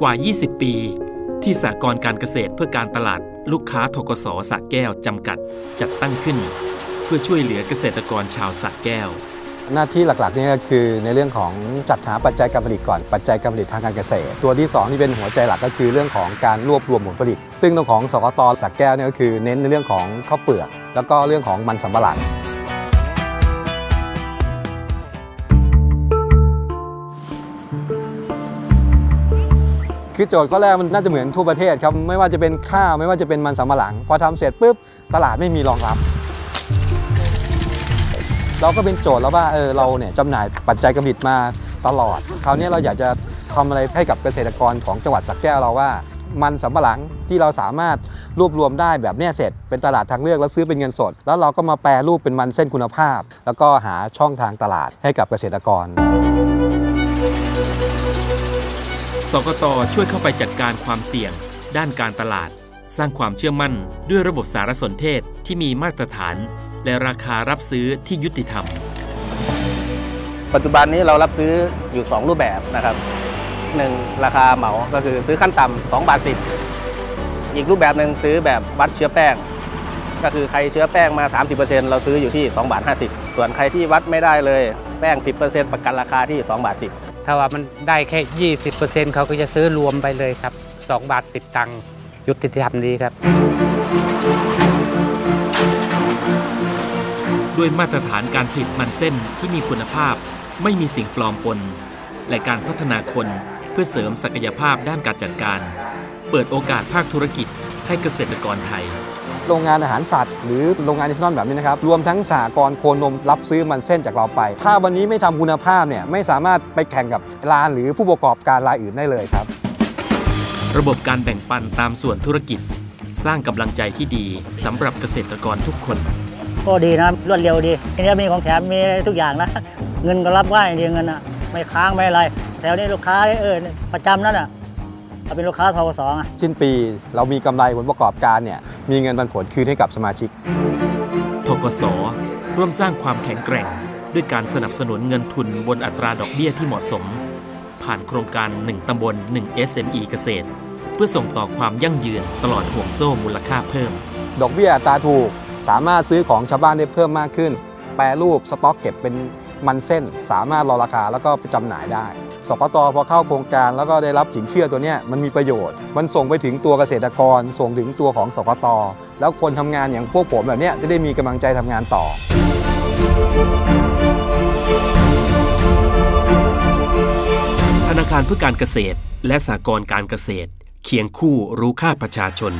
กว่า 20 ปี ที่สากลการเกษตรเพื่อการตลาดลูกค้าทกสสระแก้วจำกัดจัดตั้งขึ้น เพื่อช่วยเหลือเกษตรกรชาวสระแก้ว หน้าที่หลักๆนี่ก็คือในเรื่องของจัดหาปัจจัยการผลิตก่อนปัจจัยการผลิตทางการเกษตร ตัวที่ 2 ที่เป็นหัวใจหลักก็คือเรื่องของการรวบรวมผลผลิต ซึ่งตรงของสกตสักแก้วเนี่ยก็คือเน้นในเรื่องของข้าวเปลือก แล้วก็เรื่องของมันสำปะหลัง คือโจทย์ข้อแรกมันน่าจะเหมือนทั่วประเทศครับไม่ว่าจะเป็นข้าวไม่ว่าจะเป็นมันสำปะหลัง พอทำเสร็จปุ๊บตลาดไม่มีรองรับ เราก็เป็นโจทย์แล้วว่าเออเราเนี่ยจำหน่ายปัจจัยการผลิตมาตลอด คราวนี้เราอยากจะทำอะไรให้กับเกษตรกรของจังหวัดสักแก้วเราว่ามันสำปะหลังที่เราสามารถรวบรวมได้แบบเนี้ยเสร็จ เป็นตลาดทางเลือกแล้วซื้อเป็นเงินสด แล้วเราก็มาแปรรูปเป็นมันเส้นคุณภาพ แล้วก็หาช่องทางตลาดให้กับเกษตรกร สกตช่วยเข้าไปจัดการความเสี่ยง ด้านการตลาด สร้างความเชื่อมั่น ด้วยระบบสารสนเทศที่มีมาตรฐาน และราคารับซื้อที่ยุติธรรม ปัจจุบันนี้เรารับซื้ออยู่ 2 รูปแบบนะครับหนึ่งราคาเหมาก็คือซื้อขั้นต่ำ2บาท10 อีกรูปแบบหนึ่งซื้อแบบวัดเชื้อแป้ง ก็คือใครเชื้อแป้งมา 30%เราซื้ออยู่ที่2บาท50 ส่วนใครที่วัดไม่ได้เลยแป้ง 10%ประกันราคาที่2บาท10 ถ้าว่ามันได้แค่ 20%เขาก็จะซื้อรวมไปเลยครับ 2 บาท 10 ตังค์ยุติธรรมดีครับ ด้วยมาตรฐานการผลิตมันเส้นที่มีคุณภาพไม่มีสิ่งปลอมปน และการพัฒนาคนเพื่อเสริมศักยภาพด้านการจัดการ เปิดโอกาสภาคธุรกิจให้เกษตรกรไทย โรงงานอาหารสัตว์ หรือโรงงานอิทานอลแบบนี้นะครับ รวมทั้งสหกรณ์โคนมรับซื้อมันเส้นจากเราไป ถ้าวันนี้ไม่ทำคุณภาพเนี่ยไม่สามารถไปแข่งกับร้านหรือผู้ประกอบการรายอื่นได้เลยครับ ระบบการแบ่งปันตามส่วนธุรกิจ สร้างกำลังใจที่ดีสำหรับเกษตรกรทุกคน ก็ดีนะรวดเร็วดีทีนี้มีของแถมมีทุกอย่างนะ เงินก็รับง่ายดีเงินอะไม่ค้างไม่อะไรแถวนี้ลูกค้าเออประจำนั่นอะเราเป็นลูกค้าทกสอะสิ้นปีเรามีกำไรผลประกอบการเนี่ย มีเงินปันผลคืนให้กับสมาชิก ทกส ร่วมสร้างความแข็งแกร่ง ด้วยการสนับสนุนเงินทุนบนอัตราดอกเบี้ยที่เหมาะสม ผ่านโครงการ 1 ตำบล 1 SME เกษตร เพื่อส่งต่อความยั่งยืนตลอดห่วงโซ่มูลค่าเพิ่ม ดอกเบี้ยอัตราถูกสามารถซื้อของชาวบ้านได้เพิ่มมากขึ้น แปรรูปสต็อกเก็บเป็นมันเส้น สามารถรอราคาแล้วก็ไปจำหน่ายได้ สกตพอเข้าโครงการแล้วก็ได้รับสินเชื่อตัวนี้มันมีประโยชน์ มันส่งไปถึงตัวเกษตรกร ส่งถึงตัวของสกตแล้วคนทำงานอย่างพวกผมแบบนี้จะได้มีกำลังใจทำงานต่อ ธนาคารเพื่อการเกษตรและสหกรณ์การเกษตร เคียงคู่รู้ค่าประชาชน